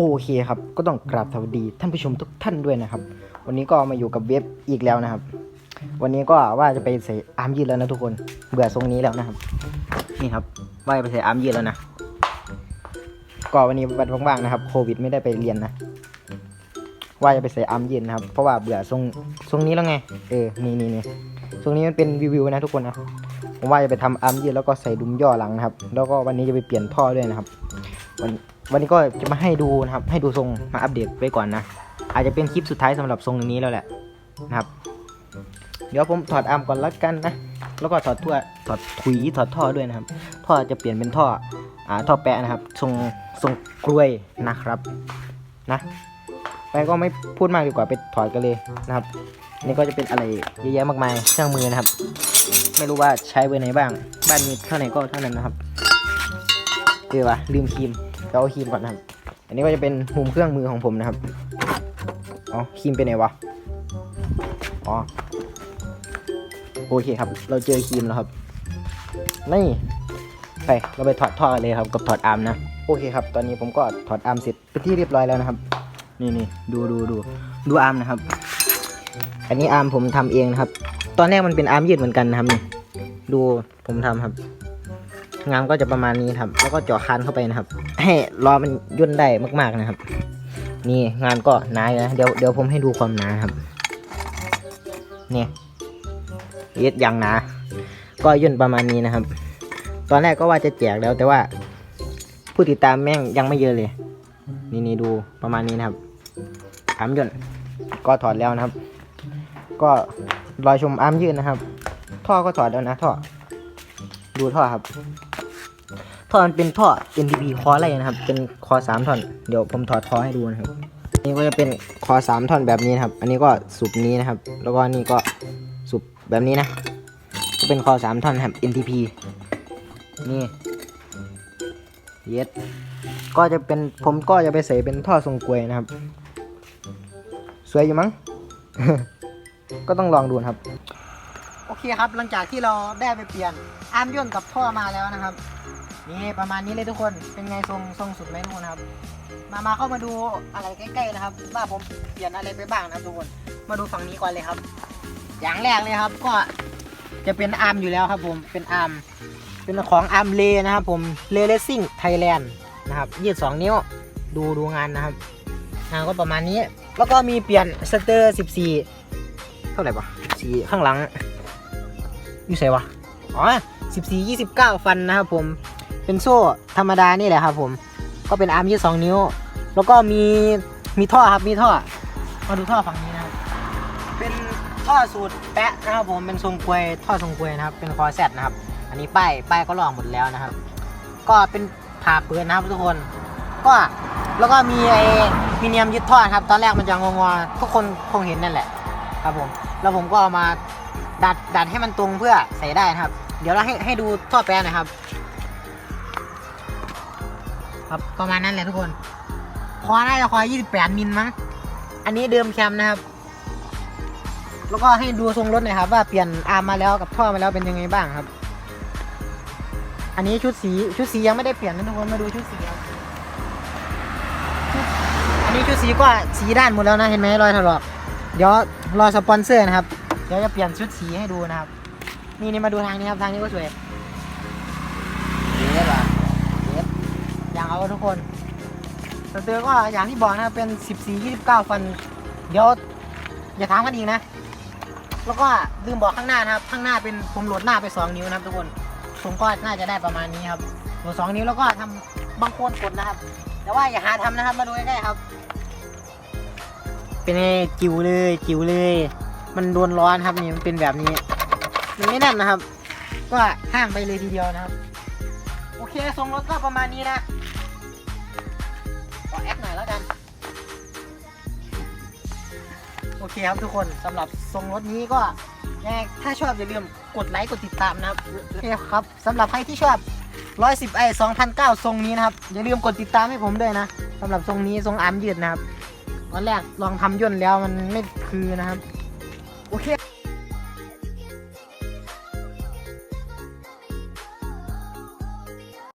โอเคครับ ก็ต้องกราบสวัสดีท่านผู้ชมทุกท่านด้วยนะครับ วันนี้ก็มาอยู่กับเว็บอีกแล้วนะครับ วันนี้ก็ว่าจะไปใส่อาร์มยืดแล้วนะทุกคน เบื่อทรงนี้แล้วนะครับ นี่ครับ ว่าจะไปใส่อาร์มยืดแล้วนะ ก็วันนี้วันว่างๆนะครับ โควิดไม่ได้ไปเรียนนะ ว่าจะไปใส่อาร์มยืดนะครับ เพราะว่าเบื่อทรงทรงนี้แล้วไง เออ นี่นี่นี่ทรงนี้มันเป็นวิวๆนะทุกคนนะผมว่าจะไปทำอาร์มยืดแล้วก็ใส่ดุมย่อหลังนะครับ แล้วก็วันนี้จะไปเปลี่ยนท่อด้วยนะครับ วัน วันนี้ก็จะมาให้ดูนะครับ ให้ดูทรงมาอัปเดตไว้ก่อนนะ อาจจะเป็นคลิปสุดท้ายสำหรับทรงนี้แล้วแหละนะครับ เดี๋ยวผมถอดอาร์มก่อนละกันนะ แล้วก็ถอดทั่วถอดถุยถอดท่อด้วยนะครับ ท่อจะเปลี่ยนเป็นท่อ อ่า ท่อแปะนะครับ ทรงทรงกล้วยนะครับ นะไปก็ไม่พูดมากดีกว่าไปถอดกันเลยนะครับ นี่ก็จะเป็นอะไรเยอะแยะมากมายเครื่องมือนะครับ ไม่รู้ว่าใช้ไว้ไหนบ้าง บ้านมีเท่าไหร่ก็เท่านั้นนะครับเออวะลืมครีม จะเอาครีมก่อนนะครับ อันนี้ก็จะเป็นมุมเครื่องมือของผมนะครับอ๋อครีมไปไหนวะอ๋อโอเคครับ เราเจอครีมแล้วครับ นี่ไปเราไปถอดท่อกันเลยครับ กับถอดอาร์มนะ โอเคครับ ตอนนี้ผมก็ถอดอาร์มเสร็จเป็นที่เรียบร้อยแล้วนะครับ นี่นี่ดูดูดูดูอาร์มนะครับ อันนี้อาร์มผมทำเองนะครับ ตอนแรกมันเป็นอาร์มยืดเหมือนกันนะครับนี่ดูผมทำครับ งามก็จะประมาณนี้ครับ แล้วก็เจาะคานเข้าไปนะครับ ให้ล้อมันย่นได้มากๆนะครับ นี่งานก็หนาอยู่นะเดี๋ยวเดี๋ยวผมให้ดูความหนาครับนี่ยเย็ดอย่างหนาก็ย่นประมาณนี้นะครับ ตอนแรกก็ว่าจะแจกแล้วแต่ว่าผู้ติดตามแม่งยังไม่เยอะเลย นี่นี่ดูประมาณนี้นะครับอามย่นก็ถอดแล้วนะครับ ก็รอชมอามยืดนะครับ ท่อก็ถอดแล้วนะท่อดูท่อครับ ท่อนเป็นท่อ NDP คออะไรนะครับ เป็นคอสามท่อน เดี๋ยวผมถอดท่อให้ดูนะครับ นี่ก็จะเป็นคอสามท่อนแบบนี้นะครับ อันนี้ก็สุบนี้นะครับ แล้วก็นี่ก็สุบแบบนี้นะ ก็เป็นคอสามท่อนครับ NTP นี่ เย็ดก็จะเป็นผมก็จะไปใส่เป็นท่อทรงกลวยนะครับ สวยอยู่มั้ง ก็ต้องลองดูนะครับ โอเคครับ หลังจากที่เราได้ไปเปลี่ยนอาร์มย่นกับท่อมาแล้วนะครับ นี่ประมาณนี้เลยทุกคน เป็นไงทรงทรงสุดไหมทุกคนครับ มามาเข้ามาดูอะไรใกล้ๆนะครับ ว่าผมเปลี่ยนอะไรไปบ้างนะทุกคน มาดูฝั่งนี้ก่อนเลยครับ อย่างแรกเลยครับ ก็จะเป็นอาร์มอยู่แล้วครับ ผม เป็นอาร์ม เป็นของอาร์มเลนะครับ ผม เลเลสซิ่งไทยแลนด์นะครับยืด2นิ้ว ดูดูงานนะครับงานก็ประมาณนี้ แล้วก็มีเปลี่ยนสเตอร์14 เท่าไหร่ปะ14ข้างหลังอยู่ใส่วะ อ๋อ14 29 ฟันนะครับผม เป็นโซ่ธรรมดานี่แหละครับ ผม ก็เป็นอาร์มยืด2นิ้ว แล้วก็มีมีท่อครับมีท่อมาดูท่อฝั่งนี้นะครับเป็นท่อสูตรแปะนะครับผมเป็นทรงกลวยท่อทรงกลวยนะครับ เป็นคอแซดนะครับ อันนี้ป้ายป้ายก็ลองหมดแล้วนะครับ ก็เป็นผ่าเปืนนะครับทุกคน ก็แล้วก็มีไอ้มีเนียมยึดท่อครับ ตอนแรกมันจะงงๆทุกคนคงเห็นนั่นแหละ ครับผม แล้วผมก็เอามาดัดดัดให้มันตรงเพื่อใส่ได้นะครับ เดี๋ยวเราให้ให้ดูท่อแปะหนะครับ ครับประมาณนั้นแหละทุกคน คอน่าจะคอ 28 มิลมั้ง อันนี้เดิมแคมนะครับ แล้วก็ให้ดูทรงรถหน่อยครับ ว่าเปลี่ยนอาร์มมาแล้วกับท่อมาแล้วเป็นยังไงบ้างครับ อันนี้ชุดสีชุดสียังไม่ได้เปลี่ยนนะทุกคนมาดูชุดสีครับอันนี้ชุดสีก็สีด้านหมดแล้วนะเห็นไหมรอยถลอกเดี๋ยวรอสปอนเซอร์นะครับเดี๋ยวจะเปลี่ยนชุดสีให้ดูนะครับ นี่นี่มาดูทางนี้ครับทางนี้ก็สวยเย็ดว่ะเย็ดอย่างเอา ทุกคนสเตอร์ก็อย่างที่บอกนะเป็น 14 29 ฟัน เดี๋ยวอย่าถามกันอีกนะ แล้วก็ลืมบอกข้างหน้านะครับ ข้างหน้าเป็นผมโหลดหน้าไป 2 นิ้วนะครับทุกคนผมก็น่าจะได้ประมาณนี้ครับโหลดสองนิ้วแล้วก็ทำบางโคนกดนะครับ แต่ว่าอย่าหาทำนะครับมาดูใกล้ๆครับ เป็นไงจิ๋วเลยจิ๋วเลย มันโดนร้อนครับนี่มันเป็นแบบนี้มันไม่แน่นนะครับ ก็ห้างไปเลยทีเดียวนะครับ โอเคทรงรถก็ประมาณนี้นะ เคครับทุกคนสำหรับทรงรถนี้ก็ยังไงถ้าชอบอย่าลืมกดไลค์กดติดตามนะครับโอเคครับสำหรับใครที่ชอบ 110ไอ2009 ทรงนี้นะครับ อย่าลืมกดติดตามให้ผมด้วยนะสำหรับทรงนี้ทรงอาร์มยืดนะครับตอนแรกลองทำย่นแล้วมันไม่คือนะครับ โอเค